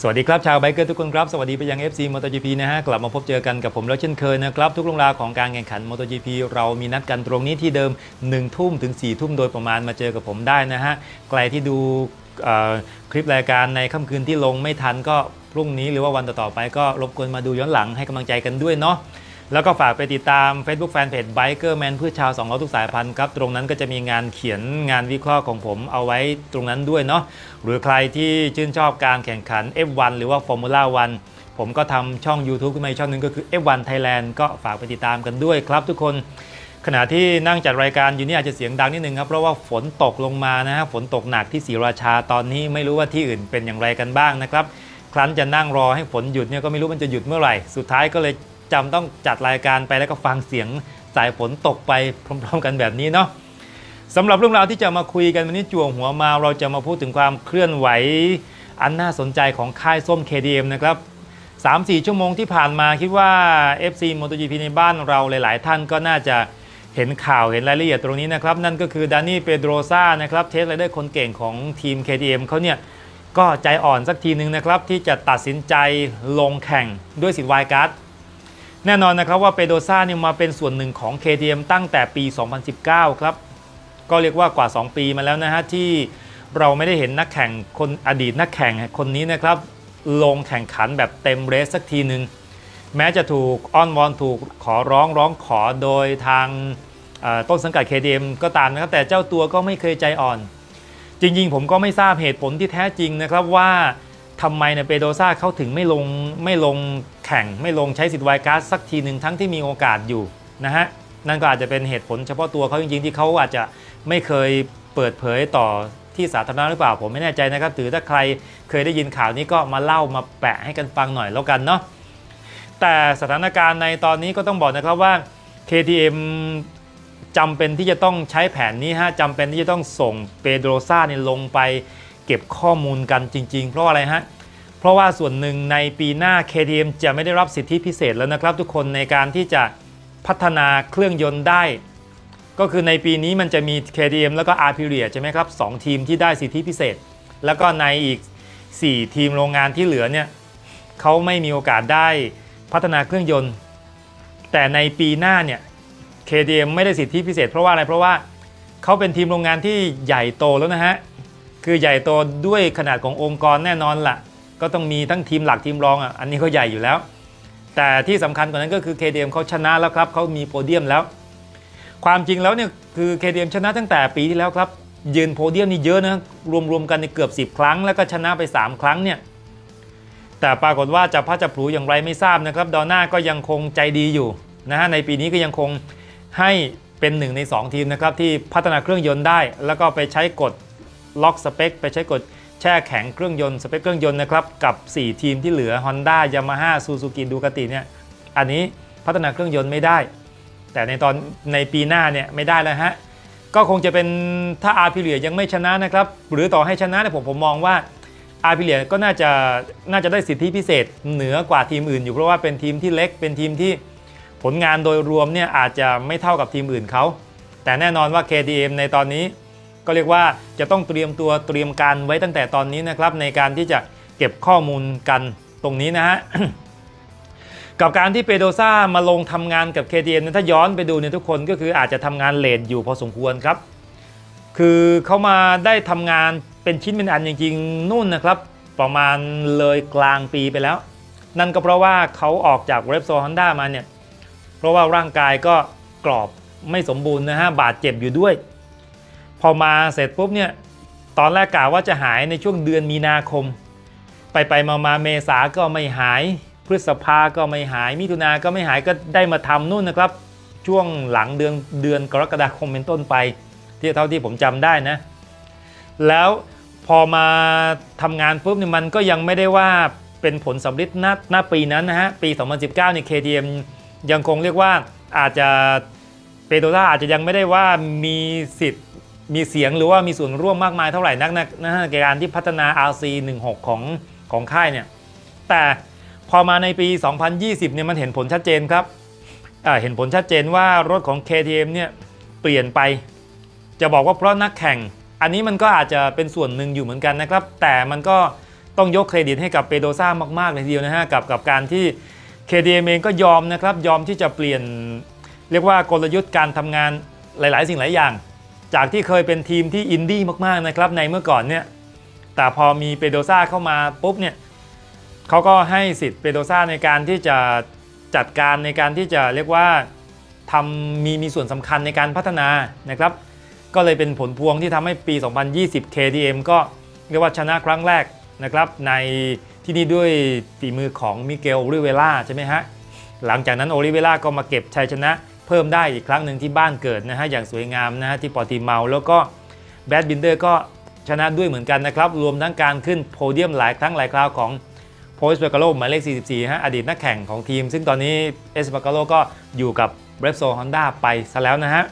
สวัสดีครับ ชาวไบเกอร์ทุกคนครับ สวัสดีไปยัง FC MotoGP นะฮะ กลับมาพบเจอกันกับผมแล้วเช่นเคยนะครับ ทุกลงราของการแข่งขัน MotoGP เรามีนัดกันตรงนี้ที่เดิม 1 ทุ่มถึง 4 ทุ่มโดยประมาณมาเจอกับผมได้นะฮะใครที่ดูคลิปรายการในค่ำคืนที่ลงไม่ทันก็พรุ่งนี้หรือว่าวันต่อๆไปก็รบกวนมาดูย้อนหลังให้กำลังใจกันด้วยเนาะ แล้วก็ฝากไปติดตาม Facebook Fanpage Biker Man เพื่อชาว2ล้อทุกสายพันธุ์ครับ ตรงนั้นก็จะมีงานเขียนงานวิเคราะห์ของผมเอาไว้ตรงนั้นด้วยเนาะหรือใครที่ชื่นชอบการแข่งขัน F1 หรือว่า Formula 1 ผมก็ทำช่อง YouTube ขึ้นมาอีกช่องนึงก็คือ F1 Thailand ก็ฝากไปติดตามกันด้วยครับทุกคนขณะที่นั่งจัดรายการอยู่นี่อาจจะเสียงดังนิดนึงครับ เพราะว่าฝนตกลงมานะฮะฝนตกหนักที่ศรีราชาตอนนี้ไม่รู้ว่าที่อื่นเป็นอย่างไรกันบ้างนะครับ ครั้นจะนั่งรอให้ฝนหยุดเนี่ยก็ไม่รู้มันจะหยุดเมื่อไหร่ สุดท้ายก็เลย จำต้องจัดรายการไปแล้วก็ฟังเสียงสายฝนตกไปพร้อม ๆ กันแบบนี้เนาะสำหรับเรื่องราวที่จะมาคุยกันวันนี้จั่วหัวมาเราจะมาพูดถึงความเคลื่อนไหว อันน่าสนใจของค่ายส้ม KDM นะครับ 3-4 ชั่วโมงที่ผ่านมาคิดว่า FC MotoGP ในบ้านเราหลาย ๆ ท่านก็น่าจะเห็นข่าวเห็นรายละเอียดตรงนี้นะครับ นั่นก็คือดานี่เปโดรซานะครับเทสไรเดอร์คนเก่งของทีม KTM เขาเนี่ยก็ใจอ่อนสักทีหนึ่งนะครับ ที่จะตัดสินใจลงแข่งด้วยสิทธิ์วายการ์ด แน่นอนนะครับว่าเปโดซ่าเนี่ยมาเป็นส่วนหนึ่งของ KTM ตั้งแต่ปี 2019 ครับ ก็เรียกว่ากว่า 2 ปีมาแล้วนะฮะที่เราไม่ได้เห็นนักแข่งคนอดีตนักแข่งคนนี้นะครับลงแข่งขันแบบเต็มเรสสักทีหนึ่งแม้จะถูกอ้อนวอนถูกขอร้องร้องขอโดยทางต้นสังกัด KTM ก็ตามนะครับแต่เจ้าตัวก็ไม่เคยใจอ่อน จริงๆ ผมก็ไม่ทราบเหตุผลที่แท้จริงนะครับว่า ทำไมเนี่ยเปโดซ่าเขาถึงไม่ลงไม่ลงแข่งไม่ลงใช้สิทธิ์ไวการ์ดสักทีหนึ่งทั้งที่มีโอกาสอยู่นะฮะนั่นก็อาจจะเป็นเหตุผลเฉพาะตัวเขาจริงๆ ที่เขาอาจจะไม่เคยเปิดเผยต่อที่สาธารณะหรือเปล่าผมไม่แน่ใจนะครับถือถ้าใครเคยได้ยินข่าวนี้ก็มาเล่ามาแปะให้กันฟังหน่อยแล้วกันเนาะแต่สถานการณ์ในตอนนี้ก็ต้องบอกนะครับว่า KTM จำเป็นที่จะต้องใช้แผนนี้ฮะจำเป็นที่จะต้องส่งเปโดรซาเนี่ยลงไป เก็บข้อมูลกันจริง ๆ เพราะอะไรฮะ เพราะว่าส่วนหนึ่งในปีหน้า KTM จะไม่ได้รับสิทธิพิเศษแล้วนะครับ ทุกคนในการที่จะพัฒนาเครื่องยนต์ได้ ก็คือในปีนี้มันจะมี KTM แล้วก็ a p i l i a ใช่ไหมครับสองทีมที่ได้สิทธิพิเศษ แล้วก็ในอีก 4 ทีมโรงงานที่เหลือเนี่ยเขาไม่มีโอกาสได้พัฒนาเครื่องยนต์ แต่ในปีหน้าเนี่ย KTM ไม่ได้สิทธิพิเศษ เพราะว่าอะไรเพราะว่าเขาเป็นทีมโรงงานที่ใหญ่โตแล้วนะฮะ คือใหญ่โตด้วยขนาดขององค์กรแน่นอนละ่ะ ก็ต้องมีทั้งทีมหลักทีมรองอะอันนี้เขาใหญ่อยู่แล้ว แต่ที่สำคัญกว่านั้นก็คือ KTM เขาชนะแล้วครับเขามีโพเดียมแล้ว ความจริงแล้วเนี่ยคือ KTM ชนะตั้งแต่ปีที่แล้วครับยืนโพเดียมนี่เยอะนะรวมๆกันในเกือบ 10 ครั้ง แล้วก็ชนะไป 3 ครั้งเนี่ยแต่ปรากฏว่าจะพัดจะผูอย่างไรไม่ทราบนะครับดอน่าก็ยังคงใจดีอยู่นะฮะในปีนี้ก็ยังคงให้เป็นหนึ่งใน 2 ทีมนะครับที่พัฒนาเครื่องยนต์ได้ แล้วก็ไปใช้กฎ ล็อกสเปคไปใช้กฎแช่แข็งเครื่องยนต์สเปคเครื่องยนต์นะครับกับ 4 ทีมที่เหลือ Honda Yamaha Suzuki Ducati เนี่ยอันนี้พัฒนาเครื่องยนต์ไม่ได้ แต่ในตอนในปีหน้าเนี่ยไม่ได้แล้วฮะก็คงจะเป็นถ้าอาร์พิเลียยังไม่ชนะนะครับหรือต่อให้ชนะเนี่ยผมผมมองว่าอาร์พิเลียก็น่าจะน่าจะได้สิทธิพิเศษเหนือกว่าทีมอื่น อยู่เพราะว่าเป็นทีมที่เล็กเป็นทีมที่ผลงานโดยรวมเนี่ยอาจจะไม่เท่ากับทีมอื่นเขาแต่แน่นอนว่า KTM ในตอนนี้ ก็เรียกว่าจะต้องเตรียมตัวเตรียมการไว้ตั้งแต่ตอนนี้นะครับ ในการที่จะเก็บข้อมูลกันตรงนี้นะฮะกับการที่เปโดซ่ามาลงทำงานกับ KTM เนยถ้าย้อนไปดูเนี่ยทุกคนก็คืออาจจะทำงานเลทอยู่พอสมควรครับ คือเขามาได้ทำงานเป็นชิ้นเป็นอันจริงๆนู่นนะครับ ประมาณเลยกลางปีไปแล้ว นั่นก็เพราะว่าเขาออกจากเรปโซฮอนด้ามาเนี่ย เพราะว่าร่างกายก็กรอบไม่สมบูรณ์นะฮะ บาดเจ็บอยู่ด้วย พอมาเสร็จปุ๊บเนี่ยตอนแรกกะว่าจะหายในช่วงเดือนมีนาคม ไปไปมามาเมษาก็ไม่หาย พฤษภาก็ไม่หาย มิถุนาก็ไม่หายก็ได้มาทำนู่นนะครับ ช่วงหลังเดือนเดือนกรกฎาคมเป็นต้นไป ที่เท่าที่ผมจำได้นะ แล้วพอมาทำงานปุ๊บเนี่ยมันก็ยังไม่ได้ว่าเป็นผลสำเร็จณณปีนั้นนะฮะปี 2019เนี่ย KTM ยังคงเรียกว่าอาจจะเปโตราอาจจะยังไม่ได้ว่ามีสิทธิ์ มีเสียงหรือว่ามีส่วนร่วมมากมายเท่าไหร่นักนะนะในการที่พัฒนา RC 16 ของของค่ายเนี่ย แต่พอมาในปี 2020 เนี่ยมันเห็นผลชัดเจนครับเห็นผลชัดเจนว่ารถของ KTM เนี่ยเปลี่ยนไป จะบอกว่าเพราะนักแข่ง อันนี้มันก็อาจจะเป็นส่วนหนึ่งอยู่เหมือนกันนะครับ แต่มันก็ต้องยกเครดิตให้กับเปโดซ่ามากๆเลยทีเดียวนะฮะกับกับการที่ KDM เองก็ยอมนะครับยอมที่จะเปลี่ยน เรียกว่ากลยุทธ์การทำงานหลาย ๆ สิ่งหลายอย่าง จากที่เคยเป็นทีมที่อินดี้มากๆนะครับในเมื่อก่อนเนี่ยแต่พอมีเปโดซ่าเข้ามาปุ๊บเนี่ยเขาก็ให้สิทธิ์เปโดซ่าในการที่จะจัดการในการที่จะเรียกว่าทำมีมีส่วนสำคัญในการพัฒนานะครับ ก็เลยเป็นผลพวงที่ทำให้ปี 2020 KTM ก็เรียกว่าชนะครั้งแรกนะครับในที่นี่ด้วยฝีมือของมิเกลโอริเวล่าใช่ไหมฮะหลังจากนั้นโอริเวล่าก็มาเก็บชัยชนะ เพิ่มได้อีกครั้งหนึ่งที่บ้านเกิดนะฮะอย่างสวยงามนะฮะที่ปอร์ติเมาแล้วก็แบดบินเดอร์ก็ชนะด้วยเหมือนกันนะครับ รวมทั้งการขึ้นโพเดียมหลายครั้งหลายคราวของโพสเปกาโลหมายเลข 44 ฮะอดีตนักแข่งของทีม ซึ่งตอนนี้เอสเปกาโลก็อยู่กับเร p โซฮอนด้าไปซะแล้วนะฮะ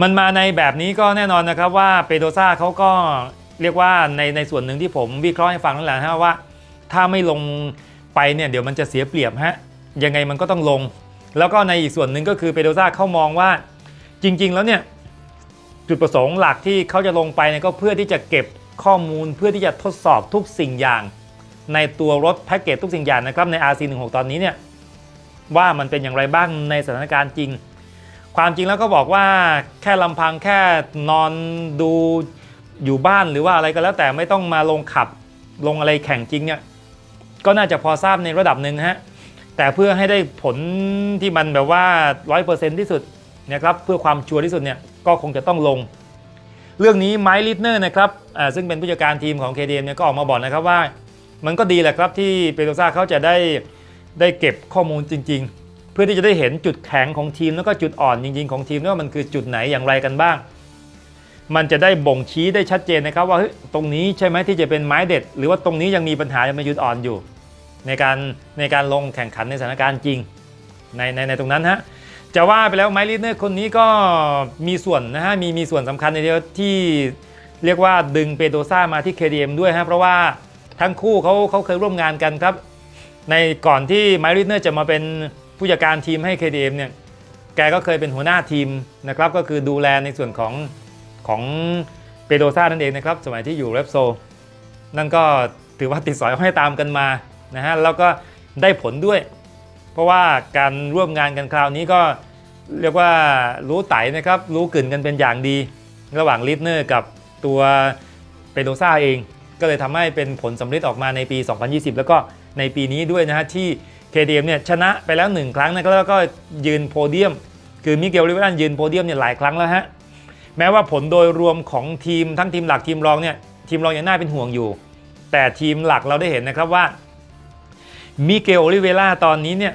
มันมาในแบบนี้ก็แน่นอนนะครับว่าเปโดซ่าเขาก็เรียกว่าในในส่วนหนึ่งที่ผมวิเคราะห์ให้ฟังนั่นแหละฮะว่า ถ้าไม่ลงไปเนี่ยเดี๋ยวมันจะเสียเปรียบฮะยังไงมันก็ต้องลง แล้วก็ในอีกส่วนหนึ่งก็คือเปโดซ่าเขามองว่าจริง ๆ แล้วเนี่ยจุดประสงค์หลักที่เขาจะลงไปเนี่ยก็เพื่อที่จะเก็บข้อมูลเพื่อที่จะทดสอบทุกสิ่งอย่าง ในตัวรถแพ็กเกจทุกสิ่งอย่างนะครับใน RC16 ตอนนี้เนี่ยว่ามันเป็นอย่างไรบ้างในสถานการณ์จริง ความจริงแล้วก็บอกว่าแค่ลำพังแค่นอนดูอยู่บ้านหรือว่าอะไรก็แล้วแต่ไม่ต้องมาลงขับลงอะไรแข่งจริงเนี่ยก็น่าจะพอทราบในระดับหนึ่งฮะ แต่เพื่อให้ได้ผลที่มันแบบว่า 100%ที่สุดนะครับเพื่อความชัวร์ที่สุดเนี่ยก็คงจะต้องลง เรื่องนี้ไมค์ลิทเนอร์นะครับซึ่งเป็นผู้จัดการทีมของ KDM เนี่ยก็ออกมาบอกนะครับว่า มันก็ดีแหละครับที่เปโตซ่าเขาจะได้ได้เก็บข้อมูลจริง ๆ เพื่อที่จะได้เห็นจุดแข็งของทีมแล้วก็จุดอ่อนจริง ๆ ของทีมว่ามันคือจุดไหนอย่างไรกันบ้าง มันจะได้บ่งชี้ได้ชัดเจนนะครับว่าตรงนี้ใช่ไหมที่จะเป็นไม้เด็ด หรือว่าตรงนี้ยังมีปัญหายังมีจุดอ่อนอยู่ ในการในการลงแข่งขันในสถานการณ์จริงในในในตรงนั้นฮะจะว่าไปแล้วไมค์ลิเนอร์คนนี้ก็มีส่วนนะฮะมีมีส่วนสำคัญในเดียวที่เรียกว่าดึงเปโดซ่ามาที่ KDM ด้วยฮะเพราะว่าทั้งคู่เขาเขาเคยร่วมงานกันครับ ในก่อนที่ไมค์ลิเนอร์จะมาเป็นผู้จัดการทีมให้ KDM เนี่ยแกก็เคยเป็นหัวหน้าทีมนะครับก็คือดูแลในส่วนของของเปโดซ่านั่นเองนะครับสมัยที่อยู่เรปโซนั่นก็ถือว่าติดสอยห้อยตามกันมา นะฮะแล้วก็ได้ผลด้วย เพราะว่าการร่วมงานกันคราวนี้ก็เรียกว่ารู้ไตนะครับรู้กลิ่นกันเป็นอย่างดี ระหว่างลิฟเนอร์กับตัวเปโดซ่าเอง ก็เลยทำให้เป็นผลสำเร็จออกมาในปี 2020 แล้วก็ในปีนี้ด้วยนะฮะที่ KDM เนี่ยชนะไปแล้ว 1 ครั้งนะครับแล้วก็ยืนโพเดียม คือมิเกลลิเวรันยืนโพเดียมเนี่ยหลายครั้งแล้วฮะแม้ว่าผลโดยรวมของทีมทั้งทีมหลักทีมรองเนี่ยทีมรองยังน่าเป็นห่วงอยู่ แต่ทีมหลักเราได้เห็นนะครับว่า มิเกลโอลิเวล่าตอนนี้เนี่ย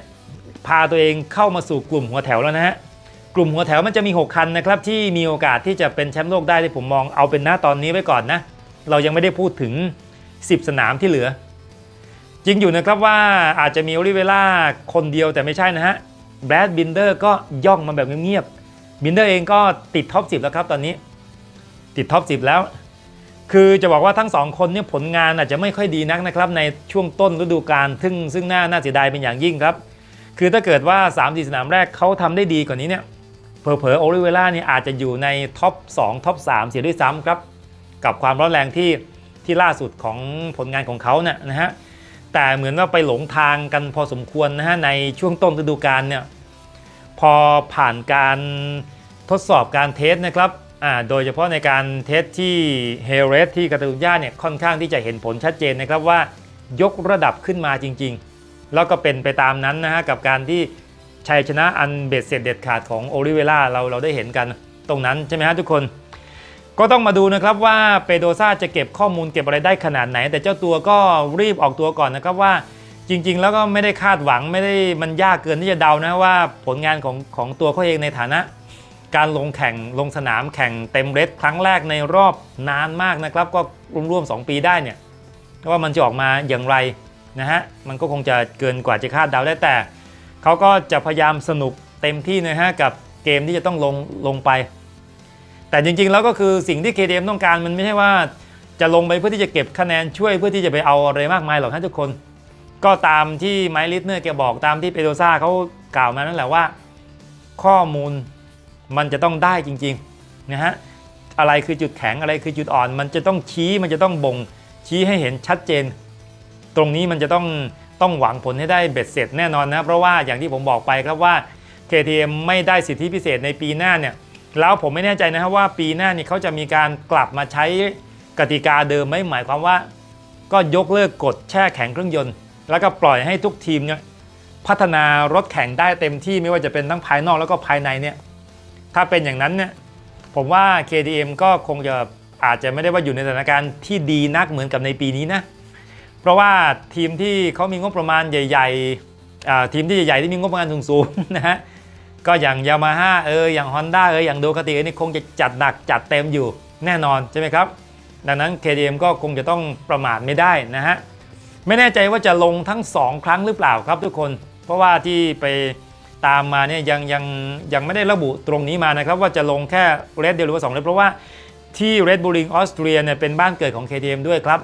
พาตัวเองเข้ามาสู่กลุ่มหัวแถวแล้วนะฮะกลุ่มหัวแถวมันจะมี 6 คันนะครับที่มีโอกาสที่จะเป็นแชมป์โลกได้ที่ผมมองเอาเป็นหน้าตอนนี้ไว้ก่อนนะเรายังไม่ได้พูดถึง 10 สนามที่เหลือ จริงอยู่นะครับว่าอาจจะมีโอลิเวล่าคนเดียวแต่ไม่ใช่นะฮะแบรดบินเดอร์ก็ย่องมาแบบเงียบๆบินเดอร์เองก็ติดท็อป10 แล้วครับตอนนี้ ติดท็อป10 แล้ว คือจะบอกว่าทั้งสองคนเนี่ยผลงานอาจจะไม่ค่อยดีนักนะครับในช่วงต้นฤดูกาลซึ่งซึ่งน่าน่าเสียดายเป็นอย่างยิ่งครับ คือถ้าเกิดว่า3 4สนามแรกเขาทำได้ดีกว่านี้เนี่ยเผลอๆโอลิเวล่าเนี่ยอาจจะอยู่ในท็อป2ท็อป3เสียด้วยซ้ำครับกับความร้อนแรงที่ที่ล่าสุดของผลงานของเขาเนี่ยนะฮะแต่เหมือนว่าไปหลงทางกันพอสมควรนะฮะในช่วงต้นฤดูกาลเนี่ยพอผ่านการทดสอบการเทสนะครับ โดยเฉพาะในการเทสที่เฮเรสที่กาตาลุญญาเนี่ยค่อนข้างที่จะเห็นผลชัดเจนนะครับว่ายกระดับขึ้นมาจริง ๆ แล้วก็เป็นไปตามนั้นนะฮะกับการที่ชัยชนะอันเบ็ดเสร็จเด็ดขาดของโอลิเวล่าเราเราได้เห็นกันตรงนั้นใช่ไหมฮะทุกคน ก็ต้องมาดูนะครับว่าเปโดซ่าจะเก็บข้อมูลเก็บอะไรได้ขนาดไหน แต่เจ้าตัวก็รีบออกตัวก่อนนะครับว่าจริง ๆ แล้วก็ไม่ได้คาดหวังไม่ได้มันยากเกินที่จะเดานะว่าผลงานของของตัวเขาเองในฐานะ การลงแข่งลงสนามแข่งเต็มเรสครั้งแรกในรอบนานมากนะครับ ก็ร่วมๆ2ปีได้เนี่ยว่ามันจะออกมาอย่างไรนะฮะมันก็คงจะเกินกว่าจะคาดเดาได้แต่เขาก็จะพยายามสนุกเต็มที่นะฮะกับเกมที่จะต้องลงลงไป แต่จริงๆแล้วก็คือสิ่งที่ KDM ต้องการมันไม่ใช่ว่าจะลงไปเพื่อที่จะเก็บคะแนนช่วยเพื่อที่จะไปเอาอะไรมากมายหรอกท่านทุกคน ก็ตามที่ไมค์ลิสเนอร์แกบอกตามที่เปโดซ่าเขากล่าวมานั่นแหละว่า ข้อมูล มันจะต้องได้จริงๆนะฮะอะไรคือจุดแข็งอะไรคือจุดอ่อน มันจะต้องชี้มันจะต้องบ่งชี้ให้เห็นชัดเจน ตรงนี้มันจะต้องต้องหวังผลให้ได้เบ็ดเสร็จแน่นอนนะเพราะว่าอย่างที่ผมบอกไปครับว่า KTM ไม่ได้สิทธิพิเศษในปีหน้าเนี่ยแล้วผมไม่แน่ใจนะครับว่าปีหน้านี่เขาจะมีการกลับมาใช้กติกาเดิมไหมหมายความว่า ก็ยกเลิกกฎแช่แข็งเครื่องยนต์ แล้วก็ปล่อยให้ทุกทีมเนี่ยพัฒนารถแข่งได้เต็มที่ไม่ว่าจะเป็นทั้งภายนอกแล้วก็ภายในเนี่ย ถ้าเป็นอย่างนั้นเนี่ยผมว่า KTM ก็คงจะอาจจะไม่ได้ว่าอยู่ในสถานการณ์ที่ดีนักเหมือนกับในปีนี้นะ เพราะว่าทีมที่เขามีงบประมาณใหญ่ๆทีมที่ใหญ่ๆที่มีงบประมาณสูงๆนะฮะก็อย่างยามาฮ่าเอออย่าง Honda เอออย่างโดคาติเอนี่คงจะจัดหนักจัดเต็มอยู่แน่นอนใช่ไหมครับ ดังนั้น KTM ก็คงจะต้องประมาทไม่ได้นะฮะไม่แน่ใจว่าจะลงทั้ง 2 ครั้งหรือเปล่าครับทุกคน เพราะว่าที่ไป ตามมาเนี่ยยังยังยังไม่ได้ระบุตรงนี้มานะครับ ว่าจะลงแค่เรดเดียวหรือว่า2เรดเพราะว่าที่ Red Bull Ring ออสเตรียเนี่ยเป็นบ้านเกิดของ KTM ด้วยครับ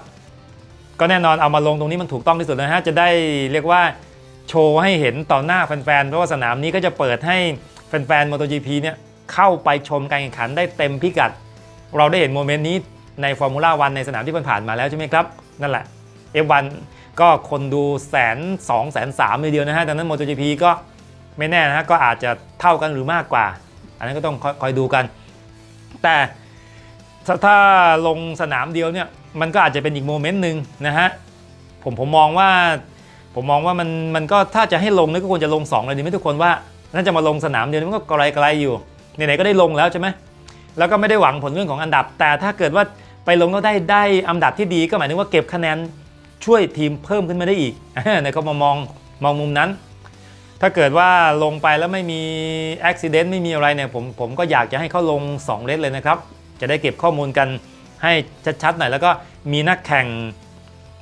ก็แน่นอนเอามาลงตรงนี้มันถูกต้องที่สุดนะฮะจะได้เรียกว่าโชว์ให้เห็นต่อหน้าแฟนๆ เพราะว่าสนามนี้ก็จะเปิดให้แฟนๆ MotoGP เนี่ยเข้าไปชมการแข่งขันได้เต็มพิกัด เราได้เห็นโมเมนต์นี้ในฟอร์มูล่าวันในสนามที่ผ่านมาแล้วใช่ไหมครับ นั่นแหละ F1 ก็คนดูแสนสองแสนสามเลยเดียวนะฮะดังนั้น MotoGP ก็ ไม่แน่นะฮะก็อาจจะเท่ากันหรือมากกว่า อันนั้นก็ต้องคอยคอยดูกัน แต่ถ้าลงสนามเดียวเนี่ยมันก็อาจจะเป็นอีกโมเมนต์หนึ่งนะฮะผมผมมองว่าผมมองว่ามันมันก็ถ้าจะให้ลงนี่ก็ควรจะลง2เลยดีไหมทุกคนว่าน่าจะมาลงสนามเดียวมันก็ไกลไกลๆอยู่ไหนๆก็ได้ลงแล้วใช่ไหมแล้วก็ไม่ได้หวังผลเรื่องของอันดับ แต่ถ้าเกิดว่าไปลงแล้วได้ได้อันดับที่ดีก็หมายถึงว่าเก็บคะแนนช่วยทีมเพิ่มขึ้นมาได้อีกในเขามามองมองมุมนั้น ถ้าเกิดว่าลงไปแล้วไม่มีอุบิเหตุไม่มีอะไรเนี่ยผมผมก็อยากจะให้เขาลง 2 เลสเลยนะครับ จะได้เก็บข้อมูลกันให้ชัดๆหน่อยแล้วก็มีนักแข่ง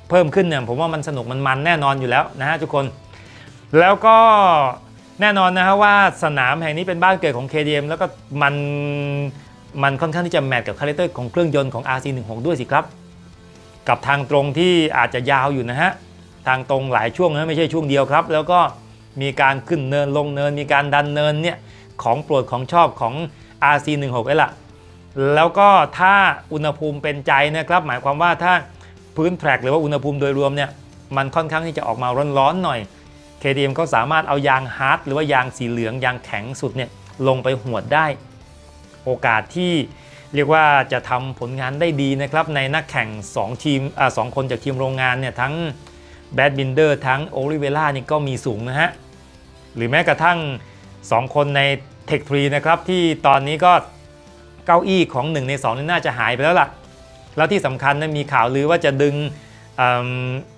เพิ่มขึ้นเนี่ยผมว่ามันสนุกมันมันแน่นอนอยู่แล้วนะฮะทุกคน แล้วก็แน่นอนนะฮะว่าสนามแห่งนี้เป็นบ้านเกิดของ KTM แล้วก็มันมันค่อนข้างที่จะแมทกับคาแรคเตอร์ของเครื่องยนต์ของ RC16 ด้วยสิครับ กับทางตรงที่อาจจะยาวอยู่นะฮะ ทางตรงหลายช่วงนะไม่ใช่ช่วงเดียวครับ แล้วก็ มีการขึ้นเนินลงเนิน มีการดันเนินเนี่ยของโปรดของชอบของ RC16 เลยล่ะ แล้วก็ถ้าอุณหภูมิเป็นใจนะครับ หมายความว่าถ้าพื้นแทร็กหรือว่าอุณหภูมิโดยรวมเนี่ยมันค่อนข้างที่จะออกมาร้อนๆหน่อย KTM เขาสามารถเอายางฮาร์ดหรือว่ายางสีเหลืองยางแข็งสุดเนี่ยลงไปหวดได้ โอกาสที่เรียกว่าจะทำผลงานได้ดีนะครับในนักแข่ง 2 ทีมอ่าสองคนจากทีมโรงงานเนี่ยทั้งแบดบินเดอร์ทั้งโอลิเวล่านี่ก็มีสูงนะฮะ หรือแม้กระทั่ง 2 คนใน Tech 3นะครับที่ตอนนี้ก็เก้าอี้ของ 1 ใน 2 นี่น่าจะหายไปแล้วล่ะ แล้วที่สำคัญนะมีข่าวลือว่าจะดึงอ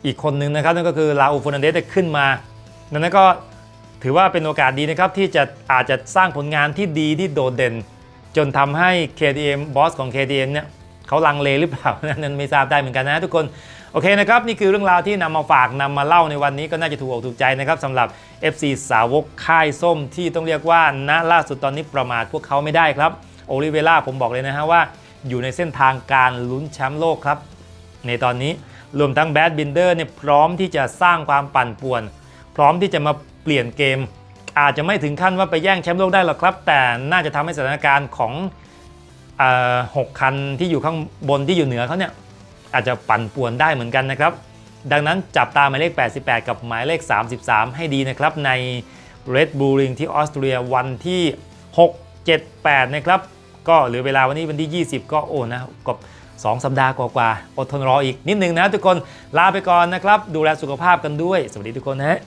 อีกคนนึงนะครับนั่นก็คือลาอูฟ r นันเดสขึ้นมาดังนั้นก็ถือว่าเป็นโอกาสดีนะครับที่จะอาจจะสร้างผลงานที่ดีที่โดดเด่น จนทำให้ KTM บอสของ KTM เนี่ยเขาลังเลหรือเปล่า นั้นไม่ทราบได้เหมือนกันนะทุกคน โอเคนะครับนี่คือเรื่องราวที่นำมาฝากนำมาเล่าในวันนี้ก็น่าจะถูกอกถูกใจนะครับสำหรับ FC สาวกค่ายส้มที่ต้องเรียกว่าณล่าสุดตอนนี้ประมาทพวกเขาไม่ได้ครับโอลิเวล่าผมบอกเลยนะฮะว่า อยู่ในเส้นทางการลุ้นแชมป์โลกครับ ในตอนนี้รวมทั้งแบดบินเดอร์เนี่ยพร้อมที่จะสร้างความปั่นป่วน พร้อมที่จะมาเปลี่ยนเกม อาจจะไม่ถึงขั้นว่าไปแย่งแชมป์โลกได้หรอกครับ แต่น่าจะทำให้สถานการณ์ของหกคันที่อยู่ข้างบนที่อยู่เหนือเขาเนี่ย อาจจะปั่นป่วนได้เหมือนกันนะครับ ดังนั้นจับตาหมายเลข 88 กับหมายเลข 33 ให้ดีนะครับ ใน Red Bull Ring ที่ออสเตรียวันที่ 6 7 8 นะครับ ก็เหลือเวลาวันนี้วันที่ 20 ก็โอ้นะกับ2 สัปดาห์กว่าๆอดทนรออีกนิดนึงนะทุกคนลาไปก่อนนะครับ ดูแลสุขภาพกันด้วย สวัสดีทุกคนนะฮะ